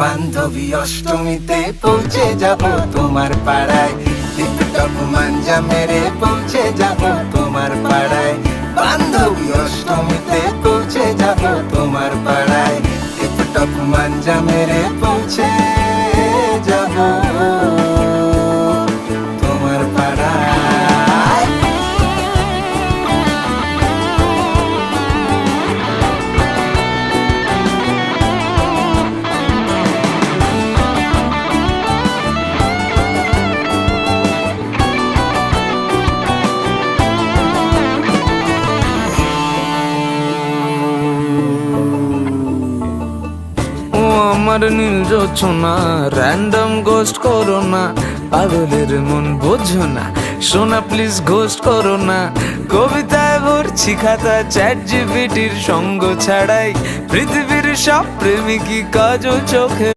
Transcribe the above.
বান্ধবী অষ্টমীতে পৌঁছে যাব তোমার পাড়ায়। টিকটক মাঞ্জা মেরে পৌঁছে যাব তোমার পাড়ায়। বান্ধবী অষ্টমীতে পৌঁছে যাব তোমার পাড়ায়। টিকটক মাঞ্জা মেরে পৌঁছে যাব। আমার নীল রচনা র্যান্ডম গোস্ট করো না পাগলের মন বোঝো না। শোনা প্লিজ ঘোষ করো না কবিতায় ভরছি খাতা চ্যাট জিপিটির সঙ্গ ছাড়াই পৃথিবীর সব প্রেমিকই কাজও চোখে